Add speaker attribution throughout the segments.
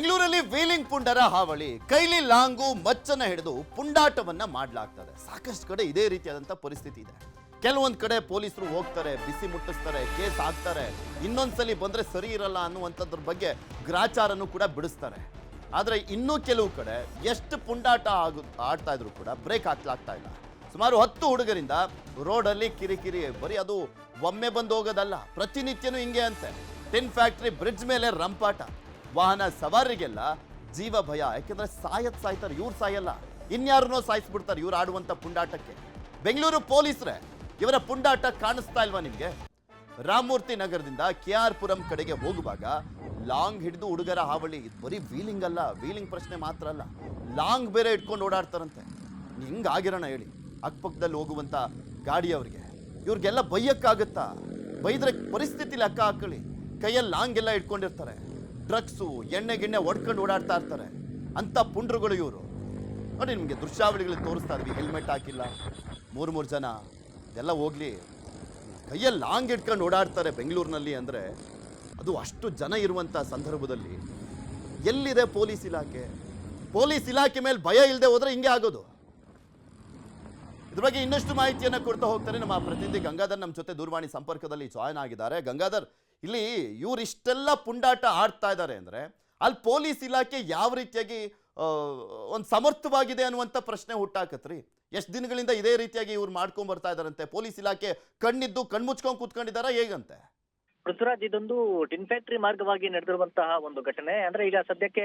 Speaker 1: ಬೆಂಗಳೂರಲ್ಲಿ ವೀಲಿಂಗ್ ಪುಂಡರ ಹಾವಳಿ. ಕೈಲಿ ಲಾಂಗು, ಮಚ್ಚನ್ನ ಹಿಡಿದು ಪುಂಡಾಟವನ್ನ ಮಾಡಲಾಗ್ತದೆ. ಸಾಕಷ್ಟು ಕಡೆ ಇದೇ ರೀತಿಯಾದಂಥ ಪರಿಸ್ಥಿತಿ ಇದೆ. ಕೆಲವೊಂದ್ ಕಡೆ ಪೊಲೀಸರು ಹೋಗ್ತಾರೆ, ಬಿಸಿ ಮುಟ್ಟಿಸ್ತಾರೆ, ಕೇಸ್ ಹಾಕ್ತಾರೆ. ಇನ್ನೊಂದ್ಸಲಿ ಬಂದ್ರೆ ಸರಿ ಇರಲ್ಲ ಅನ್ನುವಂಥದ್ರ ಬಗ್ಗೆ ಗ್ರಾಚಾರನೂ ಕೂಡ ಬಿಡಿಸ್ತಾರೆ. ಆದ್ರೆ ಇನ್ನೂ ಕೆಲವು ಕಡೆ ಎಷ್ಟು ಪುಂಡಾಟ ಆಗು, ಆಡ್ತಾ ಇದ್ರು ಕೂಡ ಬ್ರೇಕ್ ಹಾಕ್ಲಾಗ್ತಾ ಇಲ್ಲ. ಸುಮಾರು ಹತ್ತು ಹುಡುಗರಿಂದ ರೋಡಲ್ಲಿ ಕಿರಿಕಿರಿ, ಬರೀ ಅದು ಒಮ್ಮೆ ಬಂದು ಹೋಗೋದಲ್ಲ, ಪ್ರತಿನಿತ್ಯನೂ ಹಿಂಗೆ ಅಂತೆ. ಟಿನ್ ಫ್ಯಾಕ್ಟ್ರಿ ಬ್ರಿಡ್ಜ್ ಮೇಲೆ ರಂಪಾಟ. ವಾಹನ ಸವಾರಿಗೆಲ್ಲ ಜೀವ ಭಯ, ಯಾಕೆಂದ್ರೆ ಸಾಯತ್ ಸಾಯ್ತಾರೆ, ಇವ್ರು ಸಾಯಲ್ಲ. ಇನ್ಯಾರನ್ನೋ ಸಾಯಿಸ್ಬಿಡ್ತಾರೆ ಇವ್ರು ಆಡುವಂತ ಪುಂಡಾಟಕ್ಕೆ. ಬೆಂಗಳೂರು ಪೊಲೀಸ್ರೆ, ಇವರ ಪುಂಡಾಟ ಕಾಣಿಸ್ತಾ ಇಲ್ವಾ ನಿಮ್ಗೆ? ರಾಮಮೂರ್ತಿ ನಗರದಿಂದ ಕೆ ಆರ್ ಪುರಂ ಕಡೆಗೆ ಹೋಗುವಾಗ ಲಾಂಗ್ ಹಿಡಿದು ಹುಡುಗರ ಹಾವಳಿ, ಇದು ಬರೀ ವೀಲಿಂಗ್ ಅಲ್ಲ, ವೀಲಿಂಗ್ ಪ್ರಶ್ನೆ ಮಾತ್ರ ಅಲ್ಲ, ಲಾಂಗ್ ಬೇರೆ ಇಟ್ಕೊಂಡು ಓಡಾಡ್ತಾರಂತೆ. ಹಿಂಗಾಗಿರೋಣ ಹೇಳಿ ಅಕ್ಕಪಕ್ಕದಲ್ಲಿ ಹೋಗುವಂತ ಗಾಡಿಯವ್ರಿಗೆ ಇವ್ರಿಗೆಲ್ಲ ಬೈಯಕ್ಕಾಗತ್ತಾ? ಬೈದ್ರೆ ಪರಿಸ್ಥಿತಿ ಲೆಕ್ಕ ಹಾಕೊಳ್ಳಿ ಕೈಯಲ್ಲಿ ಲಾಂಗ್ ಎಲ್ಲ ಇಟ್ಕೊಂಡಿರ್ತಾರೆ. ಡ್ರಗ್ಸು, ಎಣ್ಣೆ ಗಿಣ್ಣೆ ಒಡ್ಕೊಂಡು ಓಡಾಡ್ತಾ ಇರ್ತಾರೆ. ಅಂತ ಪುಂಡ್ರುಗಳು ಇವರು. ನೋಡಿ, ನಿಮಗೆ ದೃಶ್ಯಾವಳಿಗಳು ತೋರಿಸ್ತಾ ಇದ್ವಿ ಹೆಲ್ಮೆಟ್ ಹಾಕಿಲ್ಲ. ಮೂರು ಮೂರು ಜನ. ಇದೆಲ್ಲ ಹೋಗ್ಲಿ. ಕೈಯಲ್ಲಿ ಲಾಂಗ್ ಇಟ್ಕೊಂಡು ಓಡಾಡ್ತಾರೆ ಬೆಂಗಳೂರಿನಲ್ಲಿ ಅಂದರೆ ಅದು ಅಷ್ಟು ಜನ ಇರುವಂಥ ಸಂದರ್ಭದಲ್ಲಿ. ಎಲ್ಲಿದೆ ಪೊಲೀಸ್ ಇಲಾಖೆ? ಪೊಲೀಸ್ ಇಲಾಖೆ ಮೇಲೆ ಭಯ ಇಲ್ಲದೆ ಹೋದರೆ ಹಿಂಗೆ ಆಗೋದು. ಇದ್ರ ಬಗ್ಗೆ ಇನ್ನಷ್ಟು ಮಾಹಿತಿಯನ್ನು ಕೊಡ್ತಾ ಹೋಗ್ತಾರೆ ನಮ್ಮ ಪ್ರತಿನಿಧಿ ಗಂಗಾಧರ್ ನಮ್ಮ ಜೊತೆ ದೂರವಾಣಿ ಸಂಪರ್ಕದಲ್ಲಿ ಜಾಯ್ನ್ ಆಗಿದ್ದಾರೆ. ಗಂಗಾಧರ್ ಇಲ್ಲಿ ಇವರಿಷ್ಟೆಲ್ಲ ಪುಂಡಾಟ ಆಡ್ತಾ ಇದ್ದಾರೆ ಅಂದ್ರೆ ಅಲ್ಲಿ ಪೊಲೀಸ್ ಇಲಾಖೆ ಯಾವ ರೀತಿಯಾಗಿ ಒಂದು ಸಮರ್ಥವಾಗಿದೆ ಅನ್ನುವಂಥ ಪ್ರಶ್ನೆ ಹುಟ್ಟಾಕತ್ರಿ. ಎಷ್ಟು ದಿನಗಳಿಂದ ಇದೇ ರೀತಿಯಾಗಿ ಇವ್ರು ಮಾಡ್ಕೊಂಡ್ ಬರ್ತಾ ಇದಾರಂತೆ ಪೊಲೀಸ್ ಇಲಾಖೆ ಕಣ್ಣಿದ್ದು ಕಣ್ಮುಚ್ಕೊಂಡು ಕೂತ್ಕೊಂಡಿದ್ದಾರಾ ಹೇಗಂತೆ?
Speaker 2: ಪೃಥ್ವಿರಾಜ್ ಇದೊಂದು ಟಿನ್ ಫ್ಯಾಕ್ಟ್ರಿ ಮಾರ್ಗವಾಗಿ ನಡೆದಿರುವಂತಹ ಒಂದು ಘಟನೆ. ಅಂದ್ರೆ ಈಗ ಸದ್ಯಕ್ಕೆ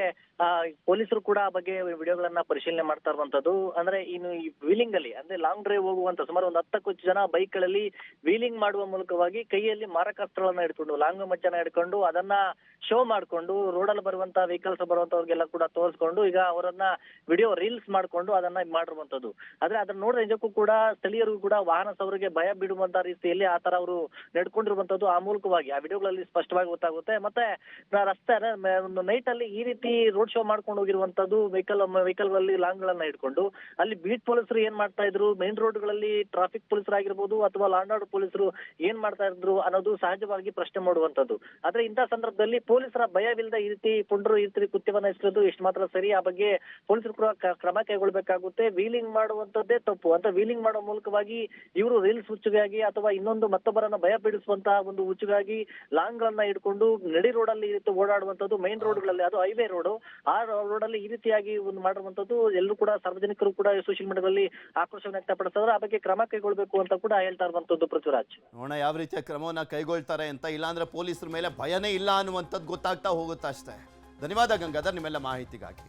Speaker 2: ಪೊಲೀಸರು ಕೂಡ ಬಗ್ಗೆ ವಿಡಿಯೋಗಳನ್ನ ಪರಿಶೀಲನೆ ಮಾಡ್ತಾ ಇರುವಂತದ್ದು. ಅಂದ್ರೆ ಇನ್ನು ಈ ವೀಲಿಂಗ್ ಅಲ್ಲಿ ಅಂದ್ರೆ ಲಾಂಗ್ ಡ್ರೈವ್ ಹೋಗುವಂತ ಸುಮಾರು ಒಂದು ಹತ್ತಕ್ಕೂ ಜನ ಬೈಕ್ಗಳಲ್ಲಿ ವೀಲಿಂಗ್ ಮಾಡುವ ಮೂಲಕವಾಗಿ ಕೈಯಲ್ಲಿ ಮಾರಕಾಸ್ತ್ರಗಳನ್ನ ಹಿಡ್ಕೊಂಡು, ಲಾಂಗ್ ಮಚ್ಚನ ಹಿಡ್ಕೊಂಡು, ಅದನ್ನ ಶೋ ಮಾಡ್ಕೊಂಡು, ರೋಡಲ್ಲಿ ಬರುವಂತ ವೆಹಿಕಲ್ಸ್ ಬರುವಂತವ್ರಿಗೆಲ್ಲ ಕೂಡ ತೋರಿಸ್ಕೊಂಡು, ಈಗ ಅವರನ್ನ ವಿಡಿಯೋ ರೀಲ್ಸ್ ಮಾಡ್ಕೊಂಡು ಅದನ್ನ ಮಾಡಿರುವಂತದ್ದು. ಆದ್ರೆ ಅದನ್ನ ನೋಡಿದ್ರೆ ನಿಜಕ್ಕೂ ಕೂಡ ಸ್ಥಳೀಯರಿಗೂ ಕೂಡ ವಾಹನ ಸವರಿಗೆ ಭಯ ಬಿಡುವಂತ ರೀತಿಯಲ್ಲಿ ಆ ತರ ಅವರು ನಡ್ಕೊಂಡಿರುವಂತದ್ದು ಆ ಮೂಲಕವಾಗಿ. ಆ ವಿಡಿಯೋಗಳಲ್ಲಿ ಸ್ಪಷ್ಟವಾಗಿ ಗೊತ್ತಾಗುತ್ತೆ. ಮತ್ತೆ ರಸ್ತೆ ಒಂದು ನೈಟ್ ಅಲ್ಲಿ ಈ ರೀತಿ ರೋಡ್ ಶೋ ಮಾಡ್ಕೊಂಡು ಹೋಗಿರುವಂತದ್ದು ವೆಹಿಕಲ್ ವೆಹಿಕಲ್ಗಳಲ್ಲಿ ಲಾಂಗ್ ಗಳನ್ನ ಇಟ್ಕೊಂಡು, ಅಲ್ಲಿ ಬೀಟ್ ಪೊಲೀಸರು ಏನ್ ಮಾಡ್ತಾ ಇದ್ರು? ಮೇನ್ ರೋಡ್ಗಳಲ್ಲಿ ಟ್ರಾಫಿಕ್ ಪೊಲೀಸರು ಆಗಿರ್ಬೋದು ಅಥವಾ ಲಾಂಡ್ ಪೊಲೀಸರು ಏನ್ ಮಾಡ್ತಾ ಇದ್ರು ಅನ್ನೋದು ಸಹಜವಾಗಿ ಪ್ರಶ್ನೆ ಮಾಡುವಂತದ್ದು. ಆದ್ರೆ ಇಂತಹ ಸಂದರ್ಭದಲ್ಲಿ ಪೊಲೀಸರ ಭಯವಿಲ್ಲದೆ ಈ ರೀತಿ ಪುಂಡರು ಈ ರೀತಿ ಕೃತ್ಯವನ್ನ ಎಸಗೋದು ಎಷ್ಟು ಮಾತ್ರ ಸರಿ. ಆ ಬಗ್ಗೆ ಪೊಲೀಸರು ಕೂಡ ಕ್ರಮ ಕೈಗೊಳ್ಬೇಕಾಗುತ್ತೆ. ವೀಲಿಂಗ್ ಮಾಡುವಂತದ್ದೇ ತಪ್ಪು. ಅಂತ ವೀಲಿಂಗ್ ಮಾಡುವ ಮೂಲಕವಾಗಿ ಇವರು ರೀಲ್ಸ್ ಹುಚ್ಚುಗಾಗಿ ಅಥವಾ ಇನ್ನೊಂದು ಮತ್ತೊಬ್ಬರನ್ನ ಭಯ ಪೀಡಿಸುವಂತಹ ಒಂದು ಹುಚ್ಚುಗಾಗಿ ಲಾಂಗ್ ಗಳನ್ನ ಇಟ್ಕೊಂಡು ನಡಿ ರೋಡ್ ಅಲ್ಲಿ ಓಡಾಡುವಂತದ್ದು ಮೈನ್ ರೋಡ್ಗಳಲ್ಲಿ ಅದು ಹೈವೇ ರೋಡ್ ಆ ರೋಡ್ ಅಲ್ಲಿ ಈ ರೀತಿಯಾಗಿ ಒಂದು ಮಾಡಿರುವಂತದ್ದು ಎಲ್ಲರೂ ಕೂಡ ಸಾರ್ವಜನಿಕರು ಕೂಡ ಸೋಷಿಯಲ್ ಮೀಡಿಯಾದಲ್ಲಿ ಆಕ್ರೋಶ ವ್ಯಕ್ತಪಡಿಸಿದ್ರೆ ಆ ಬಗ್ಗೆ ಕ್ರಮ ಕೈಗೊಳ್ಬೇಕು ಅಂತ ಕೂಡ ಹೇಳ್ತಾ ಇರುವಂತದ್ದು ಪೃಥ್ವಿರಾಜ್.
Speaker 1: ನೋಡೋಣ ಯಾವ ರೀತಿಯ ಕ್ರಮವನ್ನ ಕೈಗೊಳ್ತಾರೆ ಅಂತ. ಇಲ್ಲಾಂದ್ರೆ ಪೊಲೀಸರ ಮೇಲೆ ಭಯನೇ ಇಲ್ಲ ಅನ್ನುವಂಥದ್ದು ಗೊತ್ತಾಗ್ತಾ ಹೋಗುತ್ತೆ ಅಷ್ಟೇ ಧನ್ಯವಾದ ಗಂಗಾಧರ್ ನಿಮ್ಮೆಲ್ಲ ಮಾಹಿತಿಗಾಗಿ.